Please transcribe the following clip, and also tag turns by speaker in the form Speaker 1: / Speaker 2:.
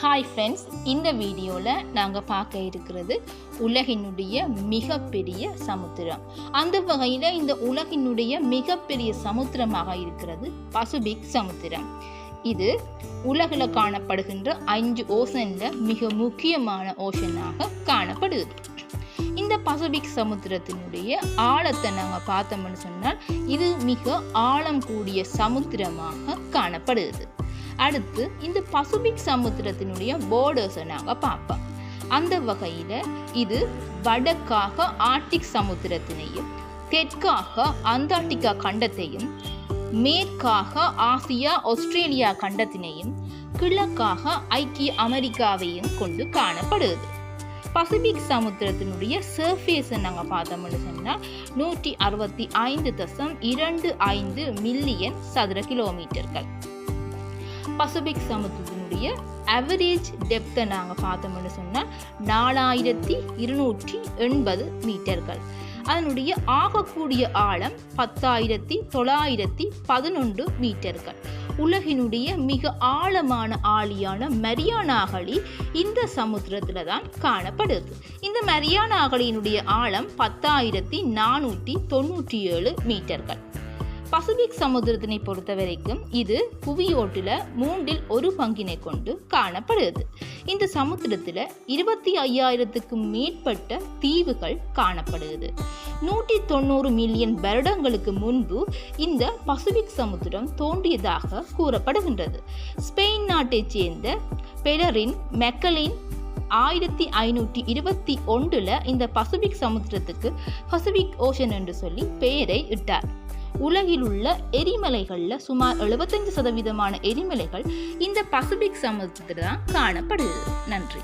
Speaker 1: Hi friends இந்த வீடியோவில் நாங்கள் பார்க்க இருக்கிறது உலகினுடைய மிகப்பெரிய சமுத்திரம். அந்த வகையில் இந்த உலகினுடைய மிகப்பெரிய சமுத்திரமாக இருக்கிறது பசுபிக் சமுத்திரம். இது உலகில் காணப்படுகின்ற அஞ்சு ஓசனில் மிக முக்கியமான ஓஷனாக காணப்படுது. இந்த பசுபிக் சமுத்திரத்தினுடைய ஆழத்தை நாங்கள் பார்த்தோம்னு சொன்னால் இது மிக ஆழம் கூடிய சமுத்திரமாக காணப்படுது. அடுத்து இந்த பசுபிக் சமுத்திரத்தினுடைய போர்டர்ஸை நாங்கள் பார்ப்போம். அந்த வகையில் இது வடக்காக ஆர்டிக் சமுத்திரத்தினையும் தெற்காக அந்தார்டிகா கண்டத்தையும் மேற்காக ஆசியா ஆஸ்திரேலியா கண்டத்தினையும் கிழக்காக ஐக்கிய அமெரிக்காவையும் கொண்டு காணப்படுது பசிபிக் சமுத்திரத்தினுடைய சர்ஃபேஸை நாங்கள் பார்த்தோம்னு சொன்னால் நூற்றி அறுபத்தி ஐந்து தசம் இரண்டு ஐந்து மில்லியன் சதுர கிலோமீட்டர்கள் பசிபிக் சமுத்திரத்தினுடைய அவரேஜ் டெப்த்தை நாங்கள் பார்த்தோம்னு சொன்னால் நாலாயிரத்தி இருநூற்றி எண்பது மீட்டர்கள். அதனுடைய ஆகக்கூடிய ஆழம் பத்தாயிரத்தி தொள்ளாயிரத்தி பதினொன்று மீட்டர்கள். உலகினுடைய மிக ஆழமான ஆழியான மரியானாகலி இந்த சமுத்திரத்தில் தான் காணப்படுது. இந்த மரியானாகலியினுடைய ஆழம் பத்தாயிரத்தி நானூற்றி தொண்ணூற்றி ஏழு மீட்டர்கள். பசிபிக் சமுத்திரத்தினை பொறுத்த வரைக்கும் இது புவியோட்டில் மூன்றில் ஒரு பங்கினை கொண்டு காணப்படுகிறது. இந்த சமுத்திரத்தில் இருபத்தி ஐயாயிரத்துக்கும் மேற்பட்ட தீவுகள் காணப்படுகிறது. நூற்றி தொண்ணூறு மில்லியன் வருடங்களுக்கு முன்பு இந்த பசிபிக் சமுத்திரம் தோன்றியதாக கூறப்படுகின்றது. ஸ்பெயின் நாட்டைச் சேர்ந்த பெலரின் மெக்கலின் ஆயிரத்தி ஐநூற்றி இருபத்தி ஒன்றில் இந்த பசிபிக் சமுத்திரத்துக்கு பசிபிக் ஓஷன் என்று சொல்லி பெயரை இட்டார். உலகில் உள்ள எரிமலைகளில் சுமார் எழுபத்தஞ்சு சதவீதமான எரிமலைகள் இந்த பசிபிக் சமுத்திரத்தில் தான் காணப்படுகிறது. நன்றி.